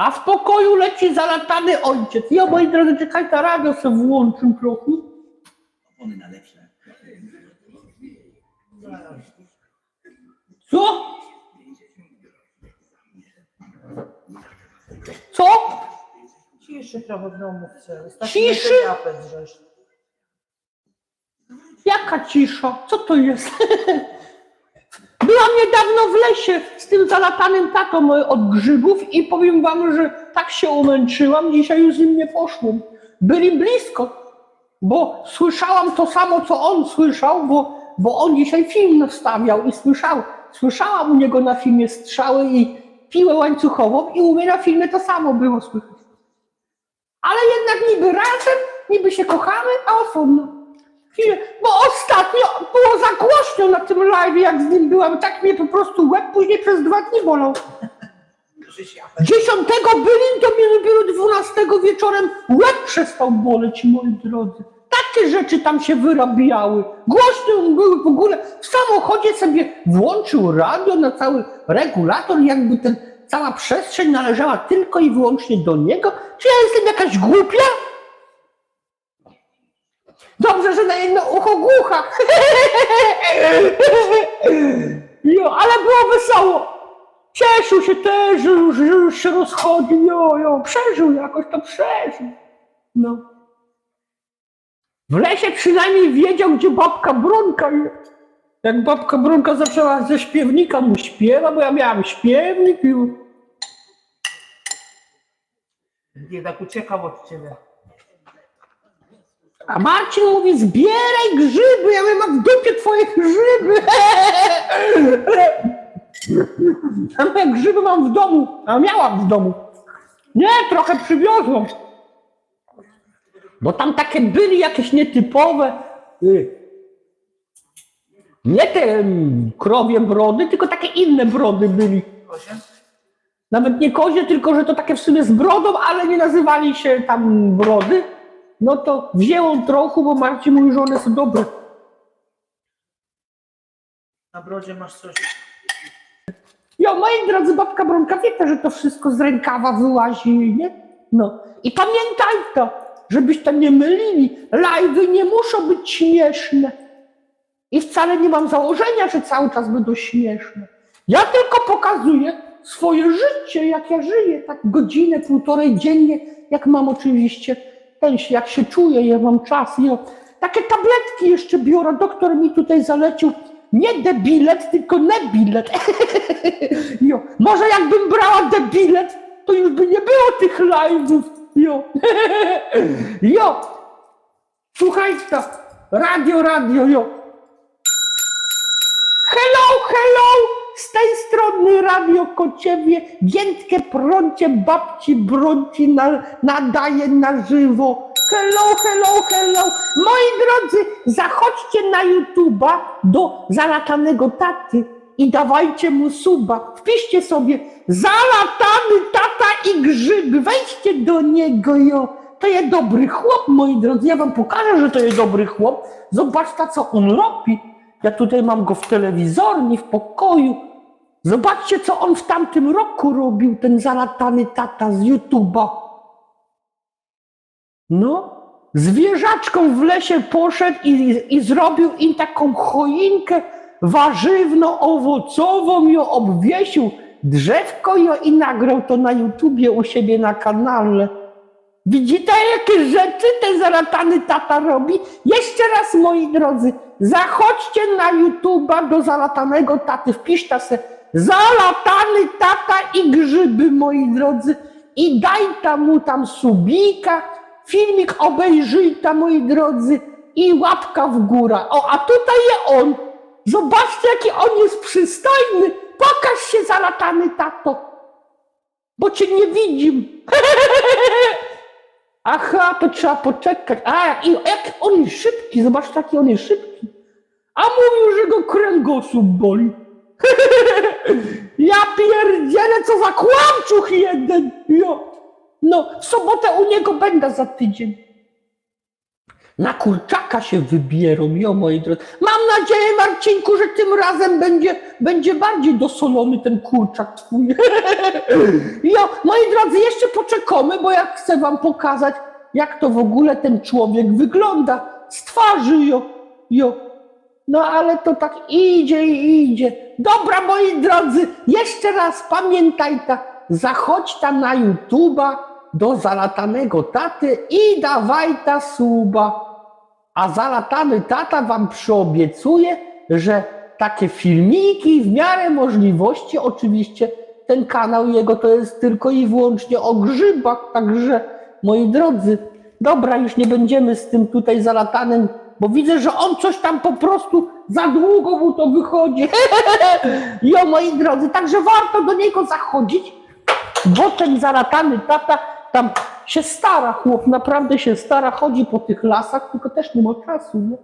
A w pokoju leci zalatany ojciec. Ja, moi drodzy, czekaj, ta radio sobie włączę trochę. Opony na lepsze. Co? Co? Ciszy trochę w. Wystarczy Ciszy? Jaka cisza? Co to jest? Byłam niedawno w lesie z tym zalatanym tatą od grzybów i powiem wam, że tak się umęczyłam, dzisiaj już z nim nie poszłam. Byli blisko, bo słyszałam to samo, co on słyszał, bo, bo on dzisiaj film nastawiał i słyszał. Słyszałam u niego na filmie strzały i piłę łańcuchową i u mnie na filmie to samo było słychać. Ale jednak niby razem, niby się kochamy, a osobno. Bo ostatnio było za głośno na tym live, jak z nim byłam. Tak mnie po prostu łeb później przez dwa dni bolał. Dziesiątego byli, to mnie dopiero dwunastego wieczorem łeb przestał boleć, moi drodzy. Takie rzeczy tam się wyrabiały. Głośno były w ogóle. W samochodzie sobie włączył radio na cały regulator, jakby ten, cała przestrzeń należała tylko i wyłącznie do niego. Czy ja jestem jakaś głupia? Dobrze, że na jedno ucho głucha. Jo, ale było wesoło. Cieszył się też, że już, że już się rozchodzi. Jo, jo, przeżył jakoś to przeżył. No. W lesie przynajmniej wiedział, gdzie babka Bronka jest. Jak babka Bronka zaczęła ze śpiewnika mu śpiewa, bo ja miałam śpiewnik i... Biedak uciekał od ciebie. A Marcin mówi, zbieraj grzyby, ja mam w dupie twoje grzyby. Ja mówię, grzyby mam w domu, a miałam w domu. Nie, trochę przywiozłam. Bo tam takie byli jakieś nietypowe. y, Nie te mm, krowie brody, tylko takie inne brody byli. Nawet nie kozie, tylko że to takie w sumie z brodą, ale nie nazywali się tam brody. No to wzięłam trochę, bo Marcin mówi, że one są dobre. Na brodzie masz coś. Jo, moi drodzy, babka Bronka wie, że to wszystko z rękawa wyłazi, nie? No. I pamiętaj to, żebyście nie mylili. Live'y nie muszą być śmieszne. I wcale nie mam założenia, że cały czas będą śmieszne. Ja tylko pokazuję swoje życie, jak ja żyję, tak godzinę, półtorej dziennie, jak mam oczywiście, się- jak się czuję, ja mam czas. Jo. Takie tabletki jeszcze biorę, doktor mi tutaj zalecił, nie debilet, tylko nebilet. Jo. Może jakbym brała debilet, to już by nie było tych live'ów. Jo. jo. Słuchaj to. Radio, radio, jo. Hello, hello! Z tej strony Radio Kociewie, giętkie prącie babci Bronci na, nadaje na żywo. Hello, hello, hello! Moi drodzy, zachodźcie na YouTube'a do zalatanego taty i dawajcie mu suba. Wpiszcie sobie zalatany tata i grzyby. Wejdźcie do niego, jo. To jest dobry chłop, moi drodzy. Ja wam pokażę, że to jest dobry chłop. Zobaczcie, co on robi. Ja tutaj mam go w telewizorni, w pokoju. Zobaczcie, co on w tamtym roku robił, ten zalatany tata z YouTube'a. No, zwierzaczką w lesie poszedł i, i zrobił im taką choinkę warzywno-owocową, ją obwiesił drzewko jo, i nagrał to na YouTubie u siebie na kanale. Widzicie, jakie rzeczy ten zalatany tata robi? Jeszcze raz, moi drodzy, zachodźcie na YouTube'a do zalatanego taty, wpiszcie se zalatany tata i grzyby, moi drodzy, i daj tam mu tam subika, filmik obejrzyj tam, moi drodzy, i łapka w górę. O, a tutaj jest on. Zobaczcie, jaki on jest przystojny. Pokaż się, zalatany tato, bo cię nie widzim. Aha, to trzeba poczekać. A, i jak on jest szybki, zobacz, jaki on jest szybki. A mówił, że go kręgosłup boli. Ja pierdzielę, co za kłamczuch jeden. Jo. No, w sobotę u niego będę za tydzień. na kurczaka się wybierą, jo moi drodzy. Mam nadzieję, Marcinku, że tym razem będzie, będzie bardziej dosolony ten kurczak twój. jo, moi drodzy, jeszcze poczekamy, bo ja chcę wam pokazać, jak to w ogóle ten człowiek wygląda z twarzy, jo, jo. No ale to tak idzie i idzie. Dobra, moi drodzy, jeszcze raz pamiętaj ta, zachodź tam na YouTube'a do zalatanego taty i dawaj ta suba. A zalatany tata wam przyobiecuje, że takie filmiki w miarę możliwości, oczywiście ten kanał jego to jest tylko i wyłącznie o grzybach, także moi drodzy, dobra, już nie będziemy z tym tutaj zalatanym, bo widzę, że on coś tam po prostu za długo mu to wychodzi. Jo, moi drodzy, także warto do niego zachodzić, bo ten zalatany tata tam się stara, chłop naprawdę się stara, chodzi po tych lasach, tylko też nie ma czasu, nie?